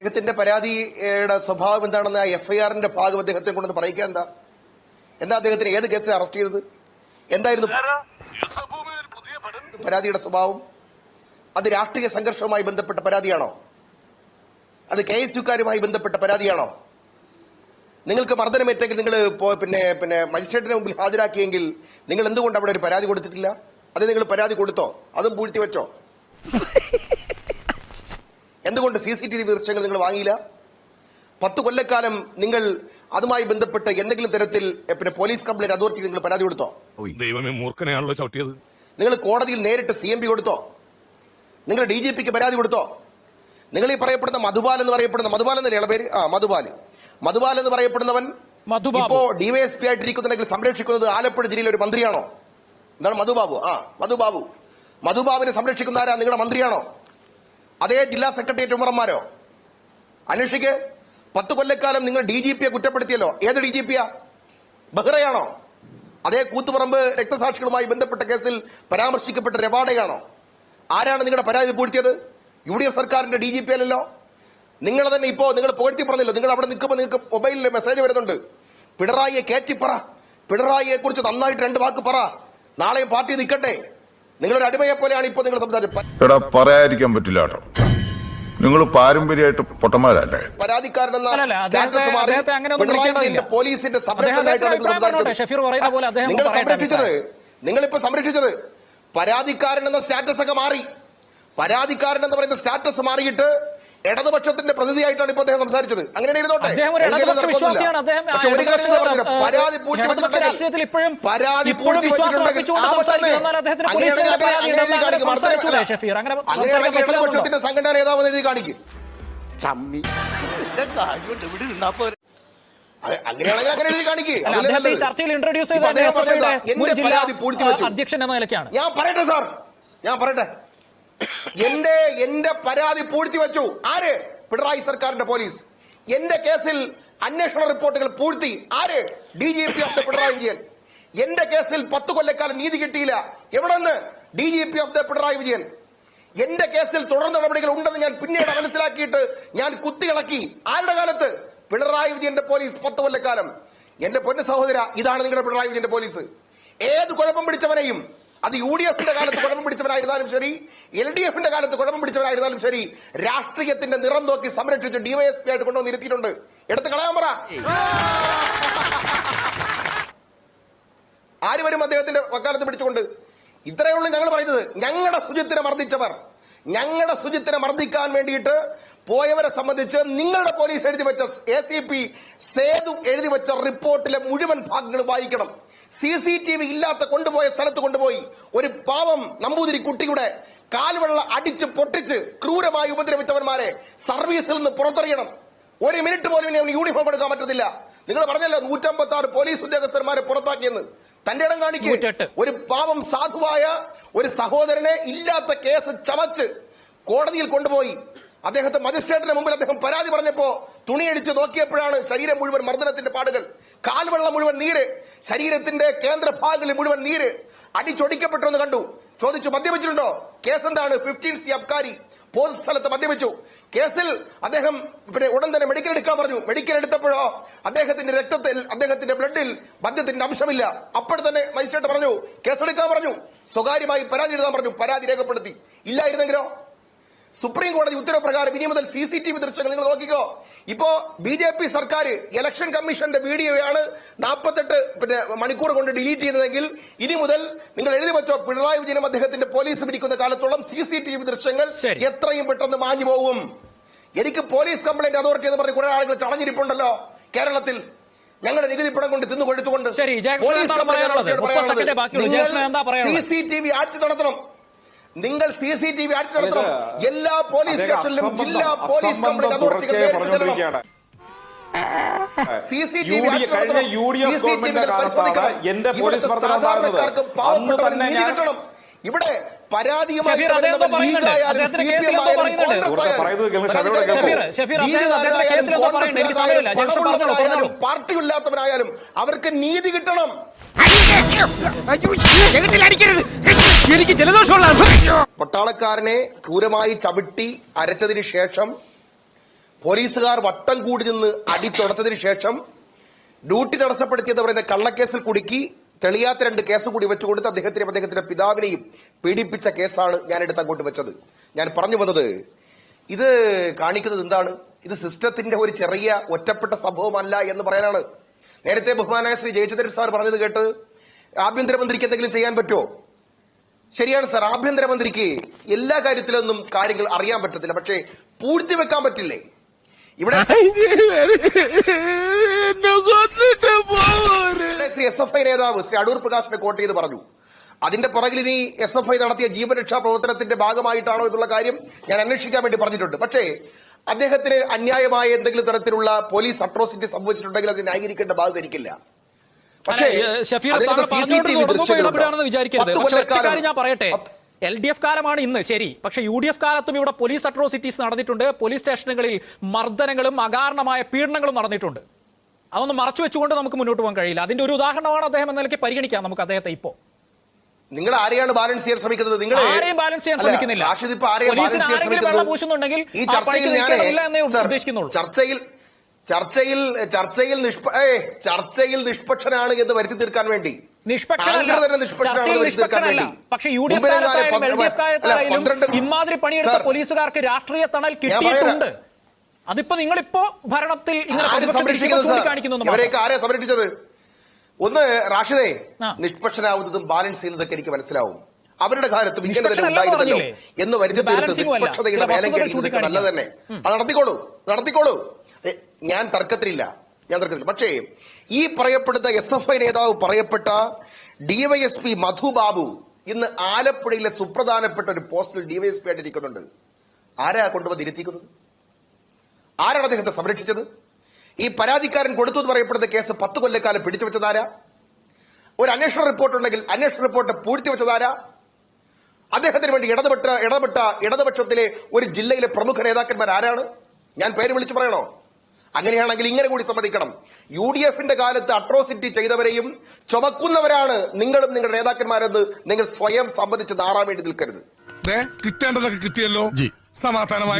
അദ്ദേഹത്തിന്റെ പരാതിയുടെ സ്വഭാവം എന്താണെന്ന് ആ എഫ്ഐആറിന്റെ ഭാഗം അദ്ദേഹത്തെ കൊണ്ടൊന്ന് പറയിക്കാൻ എന്താ? എന്താ അദ്ദേഹത്തിന് ഏത് കേസിൽ അറസ്റ്റ് ചെയ്തത്? എന്തായിരുന്നു പരാതിയുടെ സ്വഭാവം? അത് രാഷ്ട്രീയ സംഘർഷവുമായി ബന്ധപ്പെട്ട പരാതിയാണോ? അത് കെ എസ് യുക്കാരുമായി ബന്ധപ്പെട്ട പരാതിയാണോ? നിങ്ങൾക്ക് മർദ്ദനമേറ്റെങ്കിൽ നിങ്ങൾ പിന്നെ പിന്നെ മജിസ്ട്രേറ്റിന് മുമ്പിൽ ഹാജരാക്കിയെങ്കിൽ നിങ്ങൾ എന്തുകൊണ്ട് അവിടെ ഒരു പരാതി കൊടുത്തിട്ടില്ല? അത് നിങ്ങൾ പരാതി കൊടുത്തോ? അതും പൂഴ്ത്തി വെച്ചോ? എന്തുകൊണ്ട് സി സി ടി വി ദൃശ്യങ്ങൾ നിങ്ങൾ വാങ്ങിയില്ല? പത്ത് കൊല്ലക്കാലം നിങ്ങൾ അതുമായി ബന്ധപ്പെട്ട് എന്തെങ്കിലും തരത്തിൽ പിന്നെ പോലീസ് കംപ്ലൈന്റ് അതോറിറ്റി നിങ്ങൾ പരാതി കൊടുത്തോ? ദൈവമേ മൂർഖനെയാണല്ലോ ചവിട്ടിയത്. നിങ്ങൾ കോടതിയിൽ നേരിട്ട് സി എം പി കൊടുത്തോ? നിങ്ങൾ ഡി ജി പിക്ക് പരാതി കൊടുത്തോ? നിങ്ങൾ ഈ പറയപ്പെടുന്ന മധുപാൽ എന്ന് പറയപ്പെടുന്ന മധുപാൽ എന്നല്ലേ പേര്? ആ മധുപാൽ മധുപാൽ എന്ന് പറയപ്പെടുന്നവൻ മധുബാബു. ഇപ്പോ ഡിവൈഎസ്പി ആയിട്ടിരിക്കുന്നുണ്ടെങ്കിൽ സംരക്ഷിക്കുന്നത് ആലപ്പുഴ ജില്ലയിലെ ഒരു മന്ത്രിയാണോ? എന്താണ് മധുബാബു? ആ മധുബാബു. മധുബാബുവിനെ സംരക്ഷിക്കുന്ന ആരാ? നിങ്ങളുടെ മന്ത്രിയാണോ? അതേ ജില്ലാ സെക്രട്ടേറിയറ്റ് ഉമ്മർമാരോ? അന്വേഷിക്ക്. പത്ത് കൊല്ലക്കാലം നിങ്ങൾ ഡി ജി പിയെ കുറ്റപ്പെടുത്തിയല്ലോ. ഏത് ഡി ജി പിയാ? ബഹ്റയാണോ? അതേ കൂത്തുപറമ്പ് രക്തസാക്ഷികളുമായി ബന്ധപ്പെട്ട കേസിൽ പരാമർശിക്കപ്പെട്ട രവാഡയാണോ? ആരാണ് നിങ്ങളുടെ പരാതി പൂഴ്ത്തിയത്? യു ഡി എഫ് സർക്കാരിന്റെ ഡി ജി പി അല്ലല്ലോ. നിങ്ങൾ തന്നെ ഇപ്പോ നിങ്ങൾ പുകഴ്ത്തി പറഞ്ഞല്ലോ? നിങ്ങൾ അവിടെ നിൽക്കുമ്പോൾ നിങ്ങൾക്ക് മൊബൈലിൽ മെസ്സേജ് വരുന്നുണ്ട്. പിണറായിയെ കയറ്റി പറ. പിണറായിയെ കുറിച്ച് നന്നായിട്ട് രണ്ട് വാക്ക് പറ. നാളെ പാർട്ടി നിൽക്കട്ടെ. നിങ്ങളൊരു അടിമയെ പോലെയാണ് ഇപ്പോൾ നിങ്ങൾ സംസാരിച്ചത് എടാ പറയാതിരിക്കാൻ പറ്റില്ല കേട്ടോ നിങ്ങൾ പാരമ്പര്യമായിട്ട് പൊട്ടന്മാരല്ലേ പരാതിക്കാരനെന്ന പോലീസിന്റെ നിങ്ങൾ അഭിപ്രായം പറഞ്ഞോട്ടെ. സംസാരിച്ചത്. ഷഫീർ പറയുന്ന പോലെ അദ്ദേഹം നിങ്ങൾ പറയട്ടെ സംരക്ഷിച്ചത്. നിങ്ങളിപ്പോ സംരക്ഷിച്ചത് പരാതിക്കാരൻ എന്ന സ്റ്റാറ്റസ് ഒക്കെ മാറി പരാതിക്കാരൻ എന്ന് പറയുന്ന സ്റ്റാറ്റസ് മാറിയിട്ട് ഇടതുപക്ഷത്തിന്റെ പ്രതിനിധിയായിട്ടാണ് ഇപ്പൊ അദ്ദേഹം സംസാരിച്ചത്. അങ്ങനെ ഇരുന്നോട്ടെ? പരാതി? ഇടതുപക്ഷത്തിന്റെ സംഘടന നേതാവ് എഴുതി കാണിക്കും. അങ്ങനെയാണെങ്കിൽ അങ്ങനെ എഴുതി കാണിക്ക്. അല്ല, അതല്ലേ അദ്ദേഹത്തെ ഈ ചർച്ചയിൽ ഇൻട്രൊഡ്യൂസ് ചെയ്ത. അധ്യക്ഷൻ എന്ന നിലയ്ക്കാണ്. ഞാൻ പറയട്ടെ സാർ? ഞാൻ പറയട്ടെ. എന്റെ എന്റെ പരാതി പൂഴ്ത്തി വെച്ചു ആര്? പിണറായി സർക്കാരിന്റെ പോലീസ്. എന്റെ കേസിൽ അന്വേഷണ റിപ്പോർട്ടുകൾ പൂഴ്ത്തി. ആര്? D G P of the Pinarayi Vijayan. എന്റെ കേസിൽ പത്ത് കൊല്ലക്കാലം നീതി കിട്ടിയില്ല. എവിടെ നിന്ന് D G P of the Pinarayi Vijayan. എന്റെ കേസിൽ തുടർ നടപടികൾ ഉണ്ടെന്ന് ഞാൻ പിന്നീട് മനസ്സിലാക്കിയിട്ട് ഞാൻ കുത്തിയിളക്കി. ആരുടെ കാലത്ത്? പിണറായി വിജയന്റെ പോലീസ് പത്ത് കൊല്ലക്കാലം. എന്റെ പൊന്ന സഹോദര ഇതാണ് നിങ്ങളുടെ പിണറായി വിജയന്റെ പോലീസ്. ഏത് കുഴപ്പം പിടിച്ചവനെയും അത് യു ഡി എഫിന്റെ കാലത്ത് കുഴപ്പം പിടിച്ചവനായിരുന്നാലും ശരി എൽ ഡി എഫിന്റെ കാലത്ത് കുഴപ്പം പിടിച്ചവനായിരുന്നാലും ശരി രാഷ്ട്രീയത്തിന്റെ നിറം നോക്കി സംരക്ഷിച്ച് ഡിവൈഎസ്പി ആയിട്ട് കൊണ്ടുവന്ന് ഇരുത്തിയിട്ടുണ്ട്. എടുത്ത് കളയാൻ പറ. ആര് വരും അദ്ദേഹത്തിന്റെ വക്കാലത്ത് പിടിച്ചുകൊണ്ട്? ഇത്രയേ ഉള്ളൂ ഞങ്ങൾ പറയുന്നത്. ഞങ്ങളുടെ സുജിത്തിനെ മർദ്ദിച്ചവർ ഞങ്ങളുടെ സുജിത്തിനെ മർദ്ദിക്കാൻ വേണ്ടിയിട്ട് പോയവരെ സംബന്ധിച്ച് നിങ്ങളുടെ പോലീസ് എഴുതി വെച്ച എ സി പി സേതു എഴുതി വെച്ച റിപ്പോർട്ടിലെ മുഴുവൻ ഭാഗങ്ങൾ വായിക്കണം. സി സി ടി വി ഇല്ലാത്ത കൊണ്ടുപോയ സ്ഥലത്ത് കൊണ്ടുപോയി. ഒരു പാവം നമ്പൂതിരി കുട്ടിയുടെ കാൽവെള്ള അടിച്ച് പൊട്ടിച്ച് ക്രൂരമായി ഉപദ്രവിച്ചവന്മാരെ സർവീസിൽ നിന്ന് പുറത്തറിയണം. ഒരു മിനിറ്റ് പോലും ഇനി അവന് യൂണിഫോം എടുക്കാൻ പറ്റത്തില്ല. നിങ്ങൾ പറഞ്ഞല്ലോ നൂറ്റമ്പത്തി ആറ് പോലീസ് ഉദ്യോഗസ്ഥന്മാരെ പുറത്താക്കിയെന്ന്. തന്റെ ഇടം കാണിക്കുക നൂറ്റെട്ട്. ഒരു പാവം സാധുവായ ഒരു സഹോദരനെ ഇല്ലാത്ത കേസ് ചവച്ച് കോടതിയിൽ കൊണ്ടുപോയി. അദ്ദേഹത്തെ മജിസ്ട്രേറ്റിന് മുമ്പിൽ അദ്ദേഹം പരാതി പറഞ്ഞപ്പോ തുണിയടിച്ച് നോക്കിയപ്പോഴാണ് ശരീരം മുഴുവൻ മർദ്ദനത്തിന്റെ പാടുകൾ. കാൽവെള്ളം മുഴുവൻ നീര്. ശരീരത്തിന്റെ കേന്ദ്രഭാഗങ്ങളിൽ മുഴുവൻ നീര്. അടിച്ചൊടിക്കപ്പെട്ടു കണ്ടു. ചോദിച്ചു മദ്യപിച്ചിട്ടുണ്ടോ? കേസ് എന്താണ് ഫിഫ്റ്റീൻ സി അബ്കാരി. പൊതു സ്ഥലത്ത് മദ്യപിച്ചു. കേസിൽ അദ്ദേഹം പിന്നെ ഉടൻ തന്നെ മെഡിക്കൽ എടുക്കാൻ പറഞ്ഞു. മെഡിക്കൽ എടുത്തപ്പോഴോ അദ്ദേഹത്തിന്റെ രക്തത്തിൽ അദ്ദേഹത്തിന്റെ ബ്ലഡിൽ മദ്യത്തിന്റെ അംശമില്ല. അപ്പോൾ തന്നെ മജിസ്ട്രേറ്റ് പറഞ്ഞു കേസെടുക്കാൻ പറഞ്ഞു. സ്വകാര്യമായി പരാതി എഴുതാൻ പറഞ്ഞു. പരാതി രേഖപ്പെടുത്തി. ഇല്ലായിരുന്നെങ്കിലോ? സുപ്രീം കോടതി ഉത്തരവ് പ്രകാരം ഇനി മുതൽ സി സി ടി വി ദൃശ്യങ്ങൾ നിങ്ങൾ നോക്കിക്കോ. ഇപ്പോ ബി ജെ പി സർക്കാർ ഇലക്ഷൻ കമ്മീഷന്റെ വീഡിയോയാണ് നാൽപ്പത്തെട്ട് പിന്നെ മണിക്കൂർ കൊണ്ട് ഡിലീറ്റ് ചെയ്തതെങ്കിൽ ഇനി മുതൽ നിങ്ങൾ എഴുതി വെച്ചോ പിണറായി വിജയനും അദ്ദേഹത്തിന്റെ പോലീസ് പിടിക്കുന്ന കാലത്തോളം സി സി ടി വി ദൃശ്യങ്ങൾ എത്രയും പെട്ടെന്ന് മാഞ്ഞു പോകും. എനിക്ക് പോലീസ് കംപ്ലൈന്റ് അതോറിറ്റി എന്ന് പറഞ്ഞ് കുറെ ആളുകൾ ചടഞ്ഞിരിപ്പുണ്ടല്ലോ കേരളത്തിൽ. ഞങ്ങളുടെ നികുതി പണം കൊണ്ട് തിന്നു കൊടുത്തുകൊണ്ട് C C T V act നടത്തണം. നിങ്ങൾ C C T V act നടത്തണം എല്ലാ പോലീസ് സ്റ്റേഷനിലും ജില്ലാ പോലീസ് കംപ്ലൈന്റ് കഴിഞ്ഞ യു ഡി എഫ് ഗവൺമെന്റിന്റെ കാലത്താണ് എന്റെ പോലീസ് ഉണ്ടാകുന്നത് അന്ന് തന്നെ ഞാൻ. ഇവിടെ പാർട്ടിയില്ലാത്തവരായാലും അവർക്ക് നീതി കിട്ടണം അടിക്കരുത് എനിക്ക് ജലദോഷമുള്ള പട്ടാളക്കാരനെ ക്രൂരമായി ചവിട്ടി അരച്ചതിന് ശേഷം പോലീസുകാർ വട്ടം കൂടി നിന്ന് അടിച്ചുടച്ചതിന് ശേഷം ഡ്യൂട്ടി തടസ്സപ്പെടുത്തിയത് പറയുന്ന കള്ളക്കേസിൽ കുടുക്കി തെളിയാത്ത രണ്ട് കേസ് കൂടി വെച്ചു കൊടുത്ത് അദ്ദേഹത്തിനെയും അദ്ദേഹത്തിന്റെ പിതാവിനെയും പീഡിപ്പിച്ച കേസാണ് ഞാൻ എടുത്ത് അങ്ങോട്ട് വെച്ചത്. ഞാൻ പറഞ്ഞു വന്നത് ഇത് കാണിക്കുന്നത് എന്താണ്? ഇത് സിസ്റ്റത്തിന്റെ ഒരു ചെറിയ ഒറ്റപ്പെട്ട സംഭവമല്ല എന്ന് പറയാനാണ്. നേരത്തെ ബഹുമാനായ ശ്രീ ജയചന്ദ്രൻ സാർ പറഞ്ഞത് കേട്ട് ആഭ്യന്തരമന്ത്രിക്ക് എന്തെങ്കിലും ചെയ്യാൻ പറ്റുമോ? ശരിയാണ് സാർ. ആഭ്യന്തരമന്ത്രിക്ക് എല്ലാ കാര്യത്തിലൊന്നും കാര്യങ്ങൾ അറിയാൻ പറ്റത്തില്ല. പക്ഷേ പൂഴ്ത്തി വെക്കാൻ പറ്റില്ലേ? ഇവിടെ ശ്രീ എസ് എഫ് ഐ നേതാവ് ശ്രീ അടൂർ പ്രകാശിനെ കോട്ട് ചെയ്ത് പറഞ്ഞു. അതിന്റെ പുറകിൽ ഇനി എസ് എഫ് ഐ നടത്തിയ ജീവരക്ഷാ പ്രവർത്തനത്തിന്റെ ഭാഗമായിട്ടാണോ എന്നുള്ള കാര്യം ഞാൻ അന്വേഷിക്കാൻ വേണ്ടി പറഞ്ഞിട്ടുണ്ട്. പക്ഷേ അദ്ദേഹത്തിന് അന്യായമായ എന്തെങ്കിലും തരത്തിലുള്ള പോലീസ് അട്രോസിറ്റി സംഭവിച്ചിട്ടുണ്ടെങ്കിൽ അത് ന്യായീകരിക്കേണ്ട ബാധ്യത പക്ഷേ ഷഫീർ താങ്കൾ വിചാരിക്കരുത്. പക്ഷേ ഞാൻ പറയട്ടെ. എൽ ഡി എഫ് കാലമാണ് ഇന്ന്. ശരി. പക്ഷേ യു ഡി എഫ് കാലത്തും ഇവിടെ പോലീസ് അട്രോസിറ്റീസ് നടന്നിട്ടുണ്ട്. പോലീസ് സ്റ്റേഷനുകളിൽ മർദ്ദനങ്ങളും അകാരണമായ പീഡനങ്ങളും നടന്നിട്ടുണ്ട്. അതൊന്നും മറച്ചു വെച്ചുകൊണ്ട് നമുക്ക് മുന്നോട്ട് പോകാൻ കഴിയില്ല. അതിന്റെ ഒരു ഉദാഹരണമാണ് അദ്ദേഹം എന്ന നിലയ്ക്ക് പരിഗണിക്കാം നമുക്ക് അദ്ദേഹത്തെ ഇപ്പോ നിങ്ങൾ ആരെയാണ് ബാലൻസ് ചെയ്യാൻ ശ്രമിക്കുന്നത്? നിങ്ങൾ ആരെയും ബാലൻസ് ചെയ്യാൻ ശ്രമിക്കുന്നില്ല. പോലീസിന് ആരെങ്കിലും? വെള്ളം പൂശുന്നുണ്ടെങ്കിൽ ഈ ചർച്ചയിൽ ഞാൻ ഉദ്ദേശിക്കുന്നുള്ളൂ. ചർച്ചയിൽ ചർച്ചയിൽ ചർച്ചയിൽ നിഷ്പ ഏ ചർച്ചയിൽ നിഷ്പക്ഷനാണ് എന്ന് വരുത്തി തീർക്കാൻ വേണ്ടി. പക്ഷേ യു ഡി എഫ് കാലത്തായാലും എൽ ഡി എഫ് കാലത്തായാലും ഇമാതിരി പണിയെടുത്ത പോലീസുകാർക്ക് രാഷ്ട്രീയ തണൽ കിട്ടിയിട്ടുണ്ട്. അതിപ്പോ നിങ്ങളിപ്പോ ഭരണത്തിൽ ആര് സംരക്ഷിച്ചത്? ഒന്ന് റാഷിദേ. നിഷ്പക്ഷനാവുന്നതും ബാലൻസ് ചെയ്യുന്നതൊക്കെ എനിക്ക് മനസ്സിലാവും. അവരുടെ കാലത്തും ഇങ്ങനെ തന്നെ ഉണ്ടായിരുന്നല്ലോ എന്ന് വരുത്തി തീർത്ത്. നിഷ്പക്ഷതയുടെ വേലം വസ്തുതകൾ കഴിക്കുന്നതൊക്കെ തന്നെ. അത് നടത്തിക്കോളൂ നടത്തിക്കോളൂ. ഞാൻ തർക്കത്തിലില്ല. ഞാൻ തർക്കത്തില്ല പക്ഷേ ഈ പറയപ്പെടുന്ന എസ് എഫ് ഐ നേതാവ് പറയപ്പെട്ട ഡിവൈഎസ്പി മധു ബാബു ഇന്ന് ആലപ്പുഴയിലെ സുപ്രധാനപ്പെട്ട ഒരു പോസ്റ്റിൽ ഡിവൈഎസ്പി ആയിട്ട് ഇരിക്കുന്നുണ്ട് ആരാ കൊണ്ടുവന്ന് ഇരുത്തിക്കുന്നത്? ആരാണ് അദ്ദേഹത്തെ സംരക്ഷിച്ചത്? ഈ പരാതിക്കാരൻ കൊടുത്തു എന്ന് പറയപ്പെടുന്ന കേസ് പത്ത് കൊല്ലക്കാലം പിടിച്ചു വെച്ചതാരാ ഒരു അന്വേഷണ റിപ്പോർട്ട് ഉണ്ടെങ്കിൽ അന്വേഷണ റിപ്പോർട്ട് പൂഴ്ത്തി വെച്ചതാരാ അദ്ദേഹത്തിന് വേണ്ടി ഇടപെട്ട ഇടപെട്ട ഇടതുപക്ഷത്തിലെ ഒരു ജില്ലയിലെ പ്രമുഖ നേതാക്കന്മാർ ആരാണ് ഞാൻ പേര് വിളിച്ചു പറയണോ? അങ്ങനെയാണെങ്കിൽ ഇങ്ങനെ കൂടി സമ്മതിക്കണം. യു ഡി എഫിന്റെ കാലത്ത് അട്രോസിറ്റി ചെയ്തവരെയും ചുമക്കുന്നവരാണ് നിങ്ങളും നിങ്ങളുടെ നേതാക്കന്മാരെന്ന് നിങ്ങൾ സ്വയം സംബന്ധിച്ച് നാറാൻ വേണ്ടി നിൽക്കരുത്. കിട്ടേണ്ടതൊക്കെ കിട്ടിയല്ലോ. സമാധാനമായി.